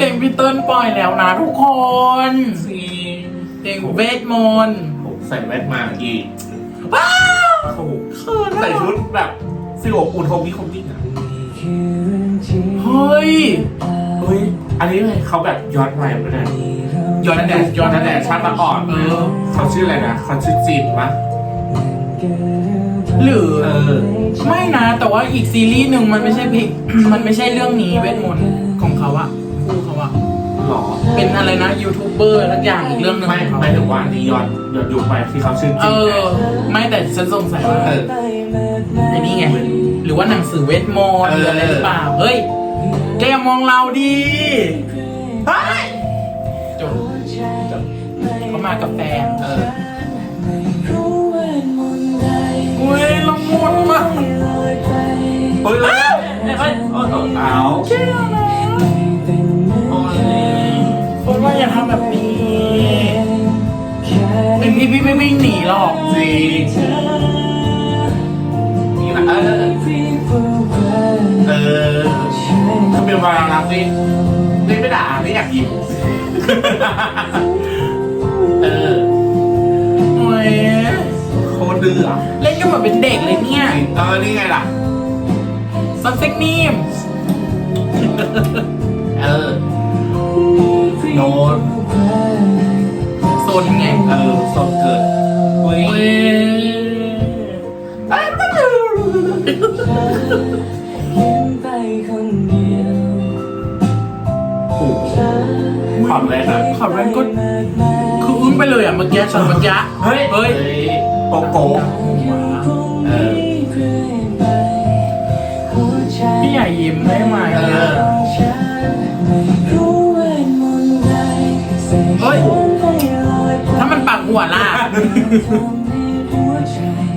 เพลงพี่เติ้ลปล่อยแล้วนะทุกคนจริงเพลงเวทมนต์ผมใส่แว่นมาอีกว้าวโอ้โหเขินอะใส่ชุดแบบฟิลอบอุ่นโฮมมิ่งโฮมมิ่งอะเฮ้ยเฮ้ยอันนี้เลยเขาแบบย้อนวัยไปเลยย้อนนั่นแหดูละย้อนนั่นแหละชาติมาก่อนเออเขาชื่ออะไรนะเขาชื่อจีนปะหรือเออไม่นะแต่ว่าอีกซีรีส์หนึ่งมันไม่ใช่เพลงมันไม่ใช่เรื่องนี้เวทมนต์ของเขาอะคู่เขา อะหรอเป็นอะไรนะยูทูบเบอร์ทุกอย่างอีกเรื่องหนึ่งไม่ของเขาไม่ถึงว่าอันนี้ย้อนย้อนยุคไปที่เขาชื่อเอจีนอไม่แต่ฉันสงสัยว่าเออไอ้นี่ไง หรือว่าหนังสือเวทมนต์หรืออะไรหรือเปล่าเฮ้ย แกมองเราดีเฮ้ยจบจบเขามากับแฟนเอออุ้ยละมุนมากเฮ้ยแล้วเฮ้ยเออเออเอา แบบนี้เป็นพี่พี่ไม่วิ่งหนีหรอกจริงนี่นะเออเออถ้าเป็นวาระนี่นี่ไม่ด่าไม่อยากยิ้มเออโอ้ยโคตรดื้ออะเล่นกันเหมือนเป็นเด็กเลยเนี่ยเออนี่ไงล่ะซักเซ็กนีมเออโดน โซนไงเออสดเกิดเฮ้ยอ้ยโอ้โหความแรงอะขับแรงก็คืออึ้งไปเลยอะเมื่อกี้ช็อตเมื่อกี้เฮ้ยเฮ้ยโกโก้เออพี่ใหญ่ยิ้มได้ไหมเออ ถ้ามันปากหัวล่ะ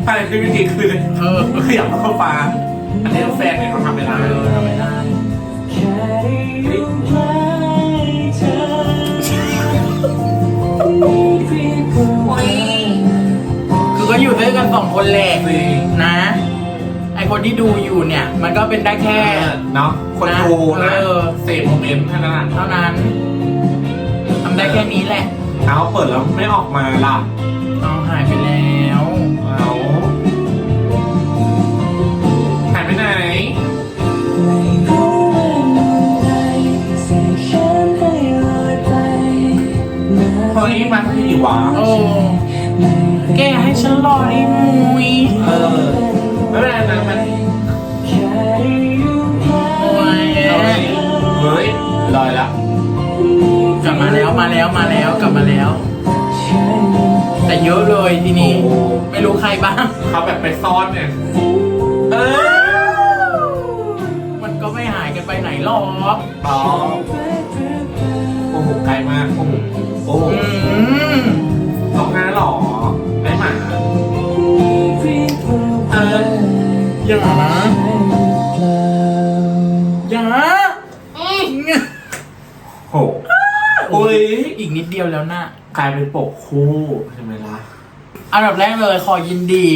ถ้าในที่วิธีคือเออขยับเข้าฟ้าอันนี้แฟนเนี่ยเขาทำไม่ได้เออทำไม่ได้คือก็อยู่ด้วยกันสองคนแหละจริงนะ ไอคนที่ดูอยู่เนี่ย มันก็เป็นได้แค่เนาะคนดูนะเออเสพโมเมนต์แค่นั้นอะเท่านั้นทำได้แค่นี้แหละ เอาเปิดแล้วไม่ออกมาล่ะเอาหายไปแล้วเอาหายไปไหนเฮ้ยมันที่วะโอ้แกให้ฉันรอได้มุยเออไม่เป็นไรนะมันโมาแล้วมาแล้วมาแล้วกลับมาแล้ว แต่เยอะเลยทีนี้ ไม่รู้ใครบ้าง เขาแบบไปซ่อนเนี่ยเออมันก็ไม่หายกันไปไหนหรอกต่อโอ้โหไกลมากโอ้โหโอ้โหอืมร้องไห้หรอไอหมา เอออย่านะ โอ้ยอีกนิดเดียวแล้วนะกลายเป็นปกคู่ใช่ไหมล่ะอันดับแรกเลยขอยินดี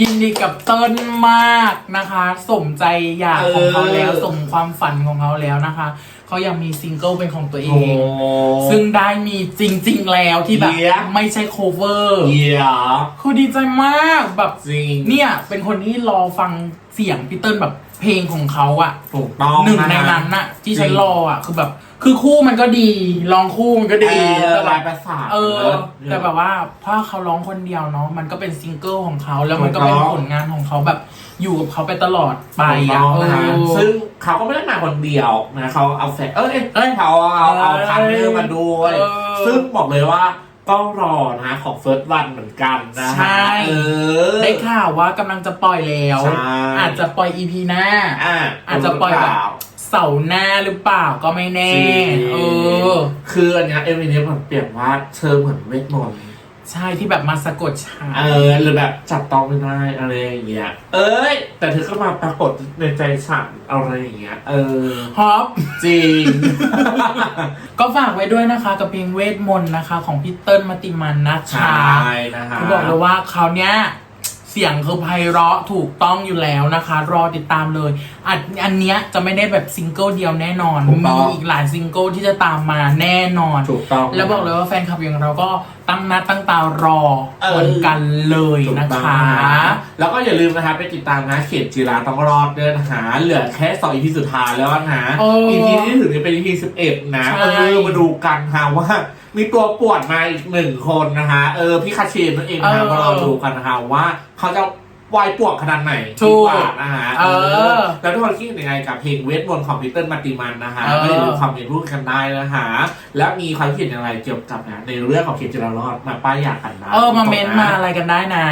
ยินดีกับเติ้ลมากนะคะ สมใจอยากของเขาแล้วเออสมความฝันของเขาแล้วนะคะ เขายังมีซิงเกิลเป็นของตัวเอโอ้งซึ่งได้มีจริง ๆ แล้วที่แบบ เยี่ยม ไม่ใช่โคเวอร์เหี้ยคือดีใจมากแบบ จริง เนี่ยเป็นคนที่รอฟังเสียงพี่เติ้ลแบบ เพลงของเขาอะถูกต้องหนึ่งในะนั้นน่ะ ที่จริงฉันรออะคือแบบ คือคู่มันก็ดีลองคู่มันก็ดีเออแต่แบลายบประสาทเออนะแต่แบบว่าเพราะเขาร้องคนเดียวเนาะมันก็เป็นซิงเกิลของเขาแล้วมันก็เป็นถูกต้องผลงานของเขาแบบอยู่กับเขาไปตลอดไปถูกอะต้องเอนะอซึ่งเขาก็ไม่ได้มาคนเดียวนะเขาเอาแฟนเอ้ยเอ้ยเขาเอาเอาเอ้ยพาร์ทเนอร์มาด้วยเออซึ่งบอกเลยว่า ต้องรอนะของเฟิร์สวันเหมือนกันนะใช่ เออ ได้ข่าวว่ากำลังจะปล่อยแล้ว ใช่ อาจจะปล่อยอีพีหน้า อะอาจจะปล่อยแบบ เสาร์หน้าหรือเปล่าก็ไม่แน่จริงเออ คืออันเนี้ยเอ็มวีนี้มันเปลี่ยนว่าเธอเหมือนเวทมนต์ ใช่ที่แบบมาสะกดชาเออหรือแบบจับต้องไม่ได้อะไรอย่างเงี้ย เอ้ย แต่เธอก็มาปรากฏในใจฉันอะไรอย่างเงี้ย เออ ฮอป จริง ก็ฝากไว้ด้วยนะคะกับเพลงเวทมนต์นะคะ ของพี่เติ้ลมาติมันนะใชคะ่นะคะ เขาบอกเลยว่าเขาวเนี้ย เสียงคือไพเราะถูกต้องอยู่แล้วนะคะ รอติดตามเลยอันอันเนี้ยจะไม่ได้แบบซิงเกิลเดียวแน่นอน ถูกต้มีอง อีกหลายซิงเกิลที่จะตามมาแน่นอน ถูกต้อง แล้วบอกเลยว่าแฟนคลับอย่างเราก็ตั้งหน้าตั้งตารอเออ เหมือนกันเลยถูกนะต้องคะแล้วก็อย่าลืมนะคะไปติดตามนะเขียนจีราต้องรอดเดินหาเหลือแค่สองอีพีสุดท้ายแล้วนะเอออีพีที่ถึงจะเป็นอีพีสิบเอ็ดนะใช่ เออมาดูกันค่ะว่า มีตัวปวดมาอีกหนึ่งคนนะคะเออพี่คาเชนนั่นเองนะมาเราดูกันนะคะว่า เขาจะวายปวดขนาดไหนถูกดีว่านะคะเออแล้วทุกคนคิดยังไงกับเพลงเวทมนต์ของพีเตอร์มาติมันนะคะเออก็อย่าลืมคอมเมนต์พูดกันได้นะคะแล้วมีความคิดเห็นอย่างไรเกี่ยวกับนะในเรื่องของเขียนจีรารอดมาป้ายยากันนะ เออมาเมนต์มาอะไรกันได้นะ